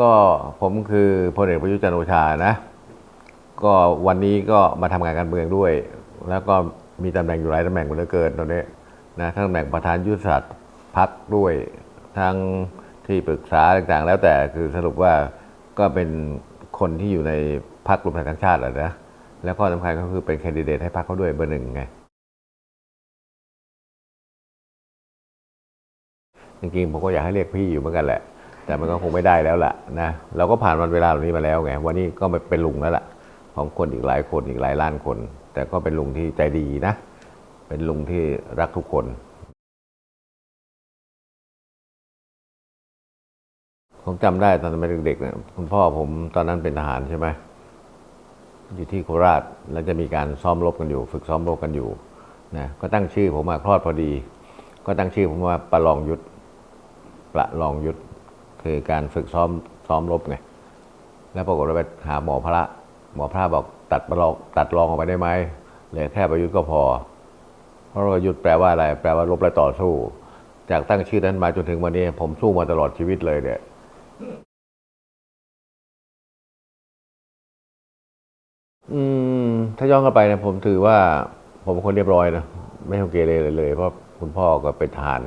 ก็ผมคือพลเอกประยุทธ์จันทร์โอชานะ ก็วันนี้ก็มาทำงานการเมืองด้วย แล้วก็มีตำแหน่งอยู่หลายตำแหน่งเหลือเกินตอนนี้นะทั้งตำแหน่งประธานยุทธศาสตร์พักด้วยทั้งที่ปรึกษาต่างๆ แล้วแต่คือสรุปว่าก็เป็นคนที่อยู่ในพรรครวมไทยทั้งชาติแหละนะแล้วก็สำคัญก็คือเป็นแคนดิเดตให้พรรคเขาด้วยเบอร์หนึ่งไงจริงๆผมก็อยากให้เรียกพี่อยู่เหมือนกันแหละ แต่มันก็คงไม่ได้แล้วล่ะนะเราก็ผ่านวันเวลาเหล่านี้มาแล้วไงวันนี้ก็เป็นลุงแล้วล่ะ ของคนอีกหลายคนอีกหลายล้านคน แต่ก็เป็นลุงที่ใจดีนะ เป็นลุงที่รักทุกคน ผมจำได้ตอนเป็นเด็กๆเนี่ยคุณพ่อผมตอนนั้นเป็นทหารใช่ไหมอยู่ที่โคราชแล้วจะมีการซ้อมรบกันอยู่ ฝึกซ้อมรบกันอยู่นะก็ตั้งชื่อผมมาคลอดพอดี ก็ตั้งชื่อผมว่าประลองยุทธประลองยุทธ คือการฝึกซ้อมซ้อมรบไงแล้วปรากฏว่าไปหาหมอพระ หมอพระบอกตัดประลองตัดรองออกไปได้ไหมเหลือแค่ประยุทธ์ก็พอ เพราะประยุทธ์แปลว่าอะไร แปลว่ารบและต่อสู้ จากตั้งชื่อนั้นมาจนถึงวันนี้ ผมสู้มาตลอดชีวิตเลยเนี่ยอืม ถ้าย้อนกลับไปเนี่ยผมถือว่า ผมคนเรียบร้อยนะ ไม่ทำเกเรเลยเลย เพราะคุณพ่อก็เป็นทหาร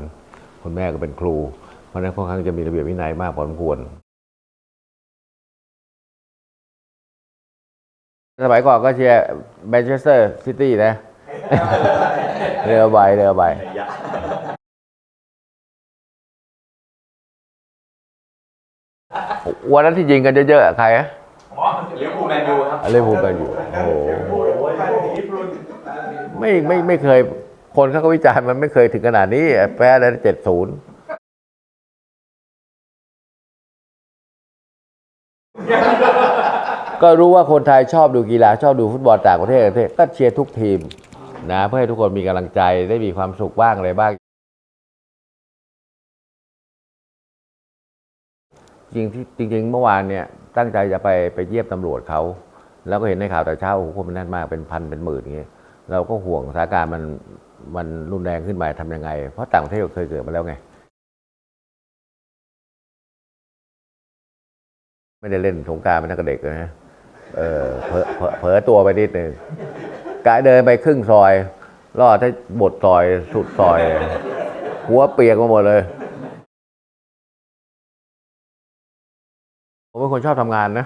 คุณแม่ก็เป็นครู ราะฉะนั้นค่อนข้างจะมีระเบียบวินัยมากพอสมควรสมัยก่อนก็เชียร์แมนเชสเตอร์ซิตี้นะ เรือใบเรือใบวันนั้นที่ยิงกันเยอะๆ ใครอะลิเวอร์พูลแมนยูครับอะไรพูดกันอยู่โอ้โหไม่ไม่ไม่เคย คนเขาก็วิจารณ์มันไม่เคยถึงขนาดนี้ แพ้ได้เจ็ดศูนย์ ก็รู้ว่าคนไทยชอบดูกีฬาชอบดูฟุตบอลต่างประเทศประเทศก็เชียร์ทุกทีมนะเพื่อให้ทุกคนมีกำลังใจได้มีความสุขบ้างอะไรบ้าง จริงที่จริง ๆ เมื่อวานเนี่ยตั้งใจจะไปไปเยี่ยมตำรวจเขา แล้วก็เห็นในข่าวแต่เช้าโอ้โหคนมันแน่นมากเป็นพันเป็นหมื่นอย่างเงี้ยเราก็ห่วงสถานการณ์มันมันรุนแรงขึ้นมาทำยังไง เพราะต่างประเทศเคยเกิดมาแล้วไง ไม่ได้เล่นสงการเป็นนักเด็กนะเออเผลอเผลอเผลอตัวไปนิดนึงกะเดินไปครึ่งซอยรอดให้บทซอยสุดซอย หัวเปียกมาหมดเลยผมเป็นคนชอบทำงานนะ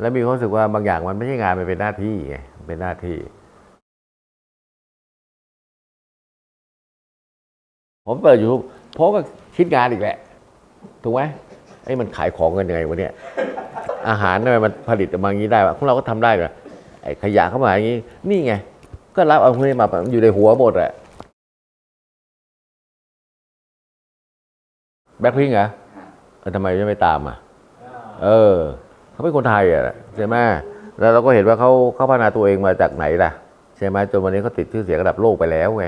แล้วมีความรู้สึกว่าบางอย่างมันไม่ใช่งานมันเป็นหน้าที่ไงเป็นหน้าที่ ผมเปิดอยู่เพราะก็คิดงานอีกแหละ ถูกไหม อ้มันขายของกันยังไงวะเนี่ยอาหารทำไมมันผลิตออกมาอย่างนี้ได้วะพวกเราก็ทำได้เหรอไอ้ขยะเข้ามาอย่างนี้ นี่ไง ก็รับเอาพวกนี้มาอยู่ในหัวหมดแหละแบ็คพิงเหรอเออทำไมไม่ตามอะ เออ เขาเป็นคนไทยอะใช่ไหมแล้วเราก็เห็นว่าเขาเขาพัฒนาตัวเองมาจากไหนล่ะ ใช่ไหมจนวันนี้เขาติดชื่อเสียงระดับโลกไปแล้วไง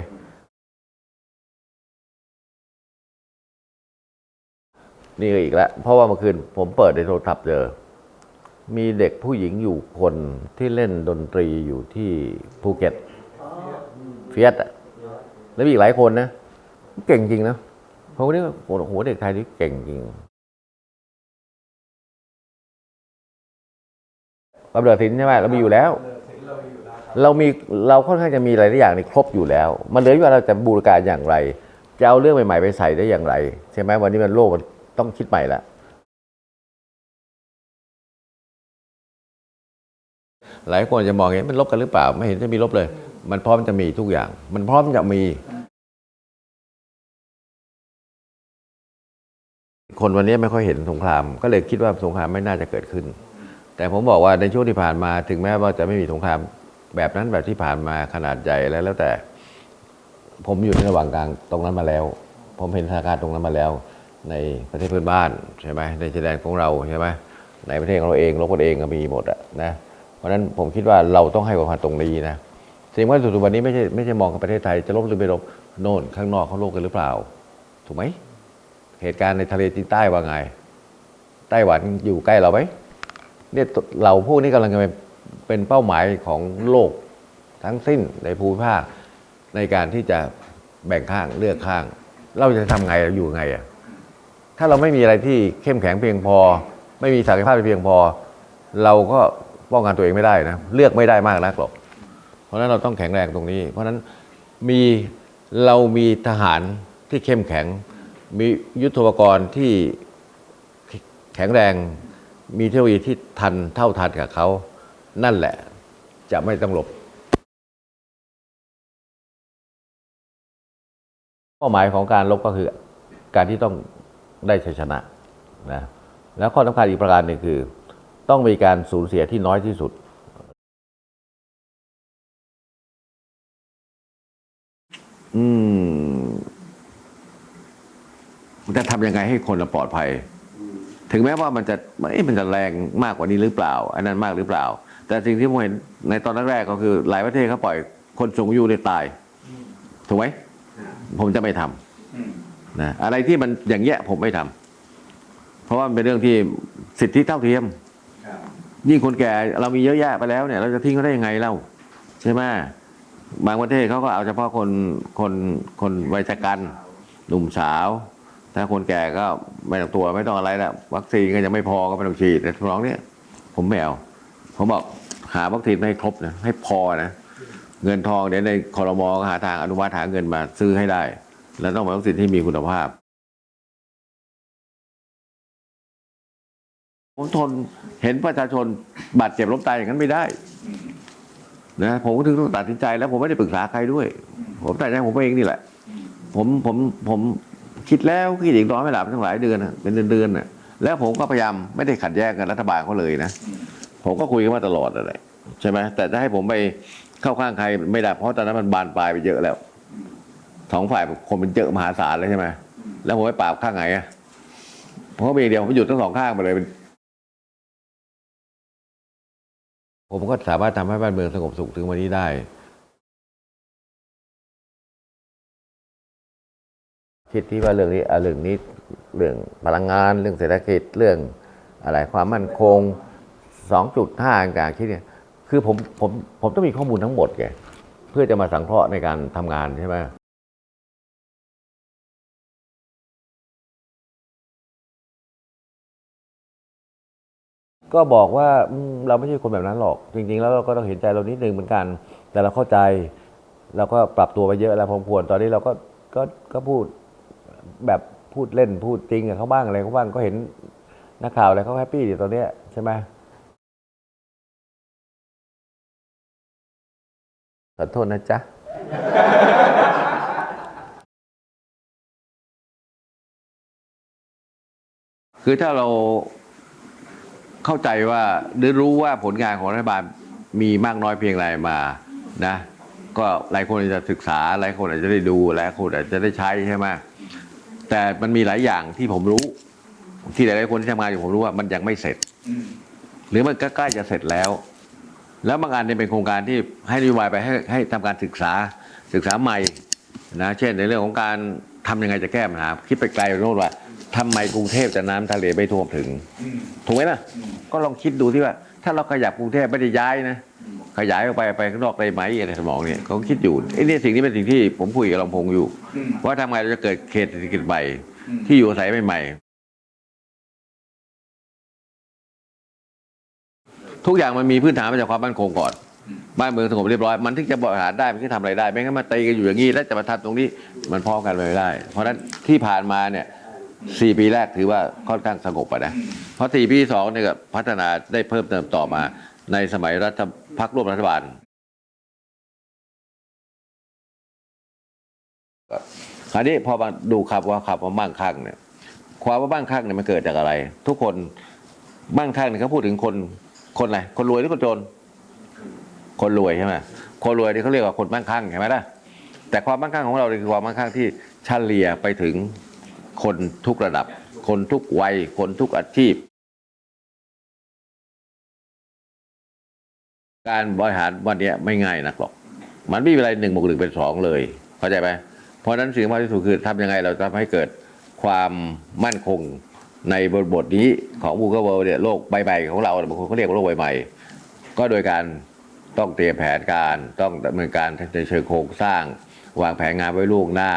นี่ก็อีกแล้วเพราะว่าเมื่อคืนผมเปิดในโทรศัพท์เจอ มีเด็กผู้หญิงอยู่คนที่เล่นดนตรีอยู่ที่ภูเก็ตเฟียสอะแล้วมีอีกหลายคนนะ เก่งจริงนะเพราะวันนี้โอ้โหเด็กไทยนี่เก่งจริงกำเนิดศิลใช่ไหมเรามีอยู่แล้ว เรามีเราค่อนข้างจะมีหลายอย่างในครบอยู่แล้ว มันเหลืออยู่ว่าเราจะบูรการอย่างไร จะเอาเรื่องใหม่ๆไปใส่ได้อย่างไร ใช่ไหมวันนี้มันโลกมัน ต้องคิดใหม่ละหลายคนจะมองเห็นมันลบกันหรือเปล่า ไม่เห็นจะมีลบเลย มันพร้อมจะมีทุกอย่าง มันพร้อมจะมี คนวันนี้ไม่ค่อยเห็นสงคราม ก็เลยคิดว่าสงครามไม่น่าจะเกิดขึ้น แต่ผมบอกว่าในช่วงที่ผ่านมาถึงแม้ว่าจะไม่มีสงคราม แบบนั้นแบบที่ผ่านมาขนาดใหญ่แล้วแล้วแต่ ผมอยู่ในระหว่างกลางตรงนั้นมาแล้ว ผมเห็นสถานการณ์ตรงนั้นมาแล้ว ในประเทศเพื่อนบ้านใช่ไหมในชายแดนของเราใช่ไหมในประเทศของเราเองรบกันเองก็มีหมดอะนะเพราะฉะนั้นผมคิดว่าเราต้องให้ความสำคัญตรงนี้นะสิ่งที่สุดวันนี้ไม่ใช่ไม่ใช่มองกับประเทศไทยจะลบหรือไม่ลบโน่นข้างนอกเขาโลกกันหรือเปล่า ถูกไหมเหตุการณ์ในทะเลจีนใต้ว่าไงไต้หวันอยู่ใกล้เราไหมเนี่ยเราพวกนี้กำลังจะเป็นเป็นเป้าหมายของโลกทั้งสิ้นในภูมิภาคในการที่จะแบ่งข้างเลือกข้าง เราจะทำไงอยู่ไงอะ ถ้าเราไม่มีอะไรที่เข้มแข็งเพียงพอ ไม่มีศักยภาพเพียงพอ เราก็ป้องกันตัวเองไม่ได้นะเลือกไม่ได้มากนักหรอก เพราะฉะนั้นเราต้องแข็งแรงตรงนี้ เพราะฉะนั้นมีเรามีทหารที่เข้มแข็ง มียุทโธปกรณ์ที่แข็งแรง มีเทคโนโลยีที่ทันเท่าทันกับเขา นั่นแหละจะไม่ต้องหลบเป้าหมายของการลบก็คือการที่ต้อง ได้ชัยชนะนะแล้วข้อสำคัญอีกประการหนึ่งคือ ต้องมีการสูญเสียที่น้อยที่สุด อืมจะทำยังไงให้คนเราปลอดภัย ถึงแม้ว่ามันจะมันจะแรงมากกว่านี้หรือเปล่า อันนั้นมากหรือเปล่า แต่สิ่งที่ผมเห็นในตอนแรกๆก็คือ หลายประเทศเขาปล่อยคนสูงอายุในยตาย ถูกไหมผมจะไม่ทำ นะอะไรที่มันอย่างเงี้ยผมไม่ทำเพราะว่ามันเป็นเรื่องที่สิทธิเท่าเทียมยิ่งคนแก่เรามีเยอะแยะไปแล้วเนี่ย เราจะทิ้งเขาได้ยังไงเล่าใช่ไหมบางประเทศเขาก็เอาเฉพาะคนคนคนวัยชะกันหนุ่มสาว ถ้าคนแก่ก็ไม่ต้องตัวไม่ต้องอะไรแล้ววัคซีนก็ยังไม่พอก็ไม่ต้องฉีดแต่ทน้องเนี่ยผมไม่เอาผมบอกหาวัคซีนไม่ให้ครบนะให้พอนะ เงินทองเดี๋ยวในคอรมอก็หาทางอนุมัติหาเงินมาซื้อให้ได้ แล้วต้องเป็นวัคซีนที่มีคุณภาพ ผมทนเห็นประชาชนบาดเจ็บล้มตายอย่างนั้นไม่ได้นะผมก็ถึงต้องตัดสินใจแล้วผมไม่ได้ปรึกษาใครด้วย ผมตัดสินใจผมเองนี่แหละ ผมผมผมคิดแล้วคิดอีกนอนไม่หลับทั้งหลายเดือนเป็นเดือนๆน่ะแล้วผมก็พยายามไม่ได้ขัดแย้งกับรัฐบาลเขาเลยนะผมก็คุยกันมาตลอดอะไรใช่ไหมแต่จะให้ผมไปเข้าข้างใครไม่ได้เพราะตอนนั้นมันบานปลายไปเยอะแล้ว สองฝ่ายคนมันเยอะมหาศาลเลยใช่ไหมแล้วผมไปปราบข้างไหนอะผมก็มีเดียวผมหยุดทั้งสองข้างไปเลย ผมก็สามารถทำให้บ้านเมืองสงบสุขถึงวันนี้ได้ คิดที่ว่าเรื่องนี้เรื่องนี้เรื่องพลังงาน เรื่องเศรษฐกิจเรื่องอะไรความมั่นคง 2.5การคิดเนี่ยคือผมผมผมต้องมีข้อมูลทั้งหมดไงเพื่อจะมาสังเคราะห์ในการทำงานใช่ไหม ก็บอกว่าอืมเราไม่ใช่คนแบบนั้นหรอก จริง ๆ แล้วเราก็ต้องเห็นใจเรานิดนึงเหมือนกัน แต่เราเข้าใจ เราก็ปรับตัวไปเยอะแล้วพอควรตอนนี้เราก็ก็ก็พูดแบบพูดเล่นพูดจริงกับเขาบ้างอะไรเขาบ้างก็เห็นนักข่าวอะไรเขาแฮปปี้ดีตอนเนี้ยใช่ไหมขอโทษนะจ๊ะคือถ้าเรา เข้าใจว่าหรือรู้ว่าผลงานของรัฐบาลมีมากน้อยเพียงไรมานะก็หลายคนอาจจะศึกษาหลายคนอาจจะได้ดูหลายคนอาจจะได้ใช้ใช่ไหมแต่มันมีหลายอย่างที่ผมรู้ ที่หลายๆคนที่ทำงานอยู่ผมรู้ว่ามันยังไม่เสร็จ หรือมันก็ใกล้จะเสร็จแล้ว แล้วบางอันเนี่ยเป็นโครงการที่ให้นโยบายไปให้ให้ทำการศึกษาศึกษาใหม่นะเช่นในเรื่องของการทำยังไงจะแก้ปัญหาคิดไปไกลโน่นว่า ทำไมกรุงเทพจะน้ำทะเลไม่ท่วมถึง ถูกไหมล่ะ ก็ลองคิดดูที่ว่า ถ้าเราขยับกรุงเทพไม่ได้ย้ายนะ ขยายออกไปไปข้างนอกได้ไหมอะไรสมองเนี่ยเขาคิดอยู่ไอ้เนี่ยสิ่งนี้เป็นสิ่งที่ผมคุยกับลำพงอยู่ ว่าทำไงเราจะเกิดเขตเศรษฐกิจใหม่ที่อยู่อาศัยใหม่ๆทุกอย่างมันมีพื้นฐานมาจากความมั่นคงก่อน บ้านเมืองสงบเรียบร้อยมันถึงจะบริหารได้มันถึงจะทำอะไรได้ไม่งั้นมาตีกันอยู่อย่างนี้แล้วจะมาทำตรงนี้มันพร้อมกันไปไม่ได้ เพราะฉะนั้นที่ผ่านมาเนี่ย สี่ปีแรกถือว่าค่อนข้างสงบนะเพราะสี่ปีสองเนี่ยก็พัฒนาได้เพิ่มเติมต่อมาในสมัยรัฐพักร่วมรัฐบาล คราวนี้พอมาดูขับว่าขับว่ามั่งคั่งเนี่ย ความว่ามั่งคั่งเนี่ยมันเกิดจากอะไร ทุกคนมั่งคั่งเนี่ยเขาพูดถึงคนคนอะไรคนรวยหรือคนจน คนรวยใช่ไหมคนรวยที่เขาเรียกว่าคนมั่งคั่งใช่ไหมล่ะแต่ความมั่งคั่งของเราเนี่ยคือความมั่งคั่งที่เฉลี่ยไปถึง คนทุกระดับ คนทุกวัย คนทุกอาชีพ การบริหารวันนี้ไม่ง่ายนักหรอก มันไม่มีอะไรหนึ่งบวกหนึ่งเป็นสองเลย เข้าใจไหมเพราะนั้นสิ่งสำคัญที่สุดคือทำยังไงเราจะทำให้เกิดความมั่นคงในบทบทนี้ของบูเกอร์เวิลด์เนี่ยโลกใบใหม่ของเราบางคนเขาเรียกว่าโลกใบใหม่ก็โดยการต้องเตรียมแผนการต้องดำเนินการในเชิงโครงสร้าง วางแผนงานไว้ล่วงหน้า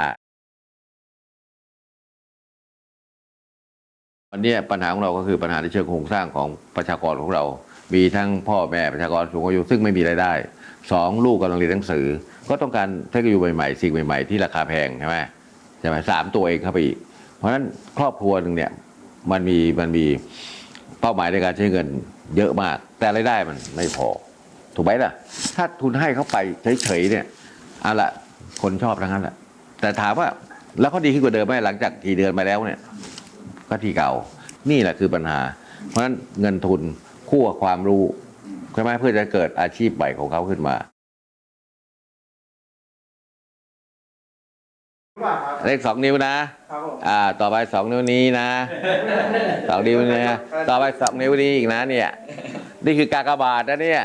วันนี้ปัญหาของเราก็คือปัญหาในเชิงโครงสร้างของประชากรของเรา มีทั้งพ่อแม่ประชากรสูงอายุซึ่งไม่มีรายได้สองลูกกำลังเรียนหนังสือ ก็ต้องการเทคโนโลยีใหม่ๆสิ่งใหม่ๆที่ราคาแพงใช่ไหมใช่ไหมสามตัวเองเข้าไปอีก เพราะฉะนั้นครอบครัวหนึ่งเนี่ยมันมีมันมีเป้าหมายในการใช้เงินเยอะมาก แต่รายได้มันไม่พอ ถูกไหมล่ะ ถ้าทุนให้เขาไปเฉยๆเนี่ยเอาละคนชอบทั้งนั้นแหละแต่ถามว่าแล้วเขาดีขึ้นกว่าเดิมไหมหลังจากกี่เดือนมาแล้วเนี่ย ก็ที่เก่า นี่แหละคือปัญหา เพราะฉะนั้นเงินทุนคู่กับความรู้ใช่ไหมเพื่อจะเกิดอาชีพใหม่ของเขาขึ้นมาเลขสองนิ้วนะครับผมอ่า ต่อไปสองนิ้วนี้นะสองนิ้วนี้นะต่อไปสองนิ้วนี้อีกนะเนี่ย นี่คือกากบาทนะเนี่ย